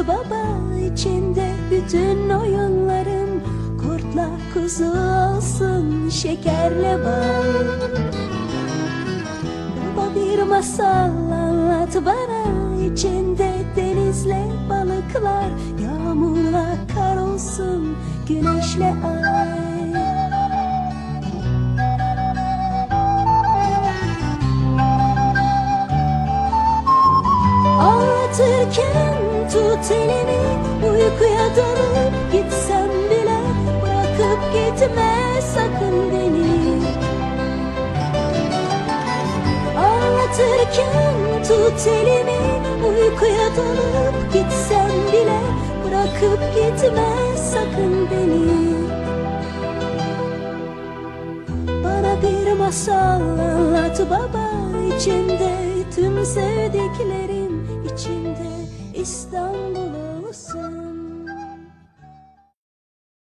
Kutu baba içinde bütün oyunların Kurtla kuzu olsun şekerle bal. Baba bir masal anlat bana içinde denizle balıklar Yağmurla kar olsun güneşle ay. Anlatırken tut elimi Uykuya dalıp gitsem bile Bırakıp gitme sakın beni. Ağlatırken tut elimi Uykuya dalıp gitsem bile Bırakıp gitme sakın beni. Bana bir masal anlat baba içinde tüm sevdiklerim içinde İstanbul olsun